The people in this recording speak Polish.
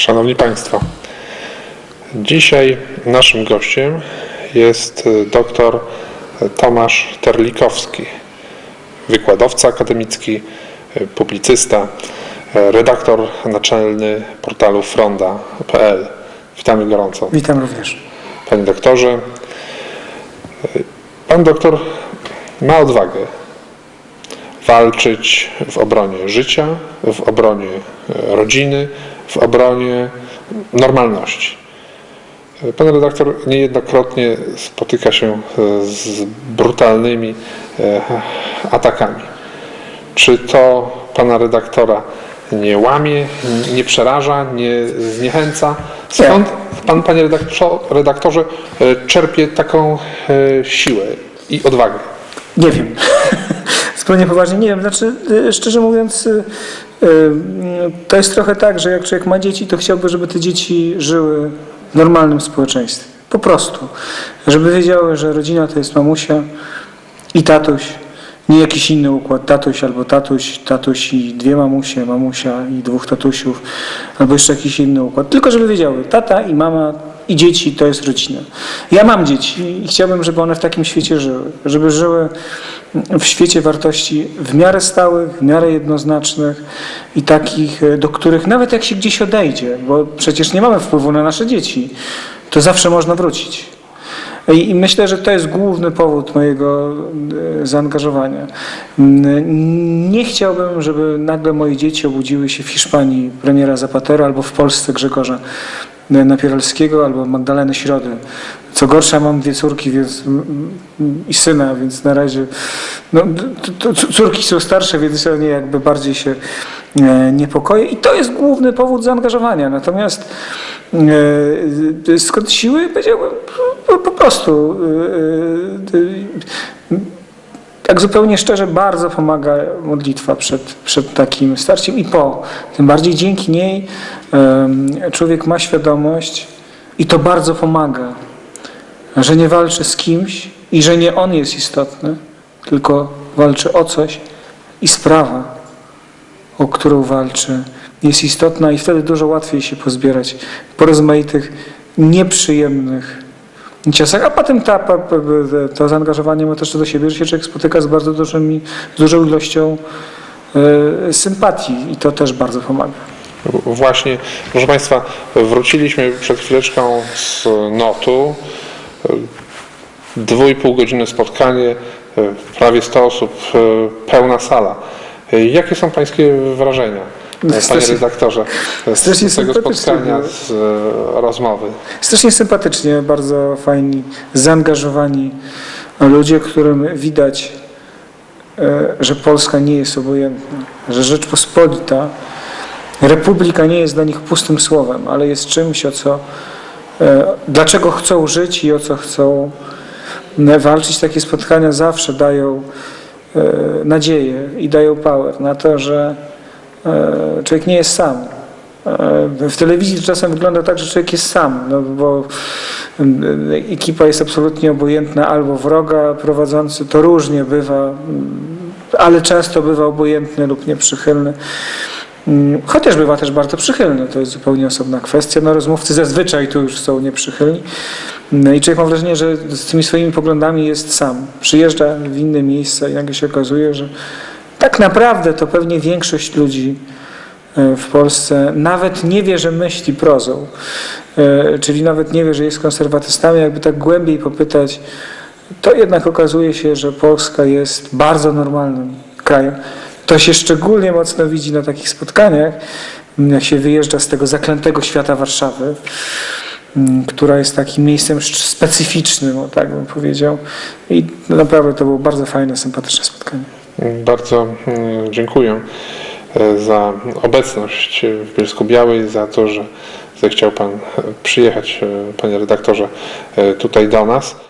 Szanowni Państwo, dzisiaj naszym gościem jest dr Tomasz Terlikowski, wykładowca akademicki, publicysta, redaktor naczelny portalu fronda.pl. Witamy gorąco. Witam również. Panie doktorze, pan doktor ma odwagę walczyć w obronie życia, w obronie e, rodziny, w obronie normalności. Pan redaktor niejednokrotnie spotyka się e, z brutalnymi e, atakami. Czy to pana redaktora nie łamie, nie przeraża, nie zniechęca? Skąd pan, panie redaktorze, redaktorze czerpie taką siłę i odwagę? Nie wiem. Zupełnie poważnie nie wiem. Znaczy, szczerze mówiąc, to jest trochę tak, że jak człowiek ma dzieci, to chciałby, żeby te dzieci żyły w normalnym społeczeństwie. Po prostu. Żeby wiedziały, że rodzina to jest mamusia i tatuś, nie jakiś inny układ, tatuś albo tatuś, tatuś i dwie mamusie, mamusia i dwóch tatusiów, albo jeszcze jakiś inny układ. Tylko żeby wiedziały, tata i mama i dzieci to jest rodzina. Ja mam dzieci i chciałbym, żeby one w takim świecie żyły, żeby żyły w świecie wartości w miarę stałych, w miarę jednoznacznych i takich, do których nawet jak się gdzieś odejdzie, bo przecież nie mamy wpływu na nasze dzieci, to zawsze można wrócić. I myślę, że to jest główny powód mojego e, zaangażowania. Nie chciałbym, żeby nagle moje dzieci obudziły się w Hiszpanii premiera Zapatera albo w Polsce Grzegorza Napieralskiego albo Magdaleny Środy. Co gorsza, mam dwie córki więc, i syna, więc na razie no, to, to, córki są starsze, więc nie jakby bardziej się e, niepokoję i to jest główny powód zaangażowania. Natomiast e, skąd siły? Powiedziałbym po, po prostu e, tak zupełnie szczerze bardzo pomaga modlitwa przed, przed takim starciem i po. Tym bardziej dzięki niej człowiek ma świadomość i to bardzo pomaga, że nie walczy z kimś i że nie on jest istotny, tylko walczy o coś i sprawa, o którą walczy, jest istotna i wtedy dużo łatwiej się pozbierać po rozmaitych nieprzyjemnych ciosach, a potem ta, to zaangażowanie ma też do siebie, że się człowiek spotyka z bardzo dużymi, dużą ilością y, sympatii i to też bardzo pomaga. Właśnie, proszę Państwa, wróciliśmy przed chwileczką z notu. Dwójpół godziny spotkanie, prawie 100 osób, pełna sala. Jakie są Pańskie wrażenia? Panie strasznie, redaktorze, z tego spotkania, z rozmowy. Strasznie sympatycznie, bardzo fajni, zaangażowani ludzie, którym widać, że Polska nie jest obojętna, że Rzeczpospolita Republika nie jest dla nich pustym słowem, ale jest czymś, o co, e, dlaczego chcą żyć i o co chcą e, walczyć. Takie spotkania zawsze dają e, nadzieję i dają power na to, że człowiek nie jest sam. W telewizji czasem wygląda tak, że człowiek jest sam, no bo ekipa jest absolutnie obojętna albo wroga prowadzący, to różnie bywa, ale często bywa obojętny lub nieprzychylny. Chociaż bywa też bardzo przychylny, to jest zupełnie osobna kwestia. No, rozmówcy zazwyczaj tu już są nieprzychylni. No I człowiek ma wrażenie, że z tymi swoimi poglądami jest sam. Przyjeżdża w inne miejsce i nagle się okazuje, że tak naprawdę to pewnie większość ludzi e, w Polsce nawet nie wie, że myśli prozą. E, czyli nawet nie wie, że jest konserwatystami. Jakby tak głębiej popytać, to jednak okazuje się, że Polska jest bardzo normalnym krajem. To się szczególnie mocno widzi na takich spotkaniach, jak się wyjeżdża z tego zaklętego świata Warszawy, mm, która jest takim miejscem specyficznym, o tak bym powiedział. I naprawdę to było bardzo fajne, sympatyczne spotkanie. Bardzo mm, dziękuję e, za obecność w Bielsku Białej, za to, że zechciał Pan przyjechać, e, Panie redaktorze, e, tutaj do nas.